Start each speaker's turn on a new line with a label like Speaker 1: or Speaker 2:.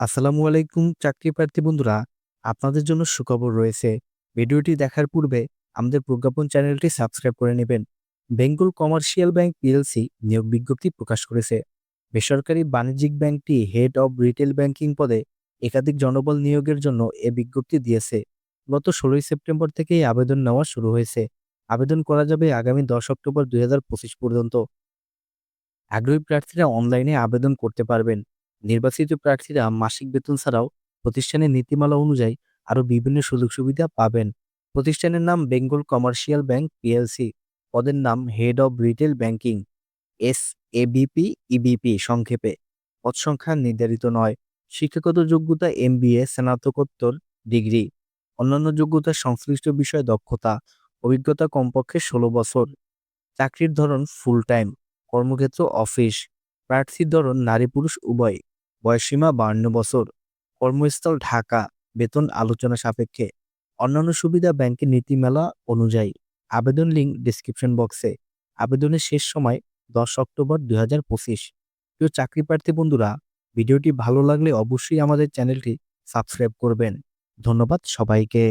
Speaker 1: আসসালামু আলাইকুম চাকরি প্রার্থী বন্ধুরা, আপনাদের জন্য সুখবর রয়েছে। ভিডিওটি দেখার পূর্বে আমাদের প্রজ্ঞাপন চ্যানেলটি সাবস্ক্রাইব করে নেবেন। বেঙ্গল কমার্শিয়াল ব্যাংক পিএলসি নিয়োগ বিজ্ঞপ্তি প্রকাশ করেছে। বেসরকারি বাণিজ্যিক ব্যাংকটি হেড অব রিটেল ব্যাংকিং পদে একাধিক জনবল নিয়োগের জন্য এ বিজ্ঞপ্তি দিয়েছে। গত ষোলোই সেপ্টেম্বর থেকেই আবেদন নেওয়া শুরু হয়েছে। আবেদন করা যাবে আগামী দশ অক্টোবর দুই হাজার পঁচিশ পর্যন্ত। আগ্রহী প্রার্থীরা অনলাইনে আবেদন করতে পারবেন। নির্বাচিত প্রার্থীরা মাসিক বেতন ছাড়াও প্রতিষ্ঠানের নীতিমালা অনুযায়ী আরও বিভিন্ন সুযোগ সুবিধা পাবেন। প্রতিষ্ঠানের নাম বেঙ্গল কমার্শিয়াল ব্যাংক পিএলসি। পদের নাম head of retail banking. S A ABP EBP সংক্ষেপে। পদ সংখ্যা নির্ধারিত নয়। শিক্ষাগত যোগ্যতা এমবিএ স্নাতকোত্তর ডিগ্রি। অন্যান্য যোগ্যতা সংশ্লিষ্ট বিষয়ে দক্ষতা। অভিজ্ঞতা কমপক্ষে ষোলো বছর। চাকরির ধরন ফুল টাইম কর্মক্ষেত্র অফিস প্রার্থীর ধরন নারী পুরুষ উভয়। বয়সীমা বান্ন বছর। কর্মস্থল ঢাকা। বেতন আলোচনা সাপেক্ষে। অন্যান্য সুবিধা ব্যাংকের নীতিমালা অনুযায়ী। আবেদন লিঙ্ক ডিসক্রিপশন বক্সে। আবেদনের শেষ সময় দশ অক্টোবর দুই হাজার পঁচিশ। প্রিয় চাকরি প্রার্থী বন্ধুরা, ভিডিওটি ভালো লাগলে অবশ্যই আমাদের চ্যানেলটি সাবস্ক্রাইব করবেন। ধন্যবাদ সবাইকে।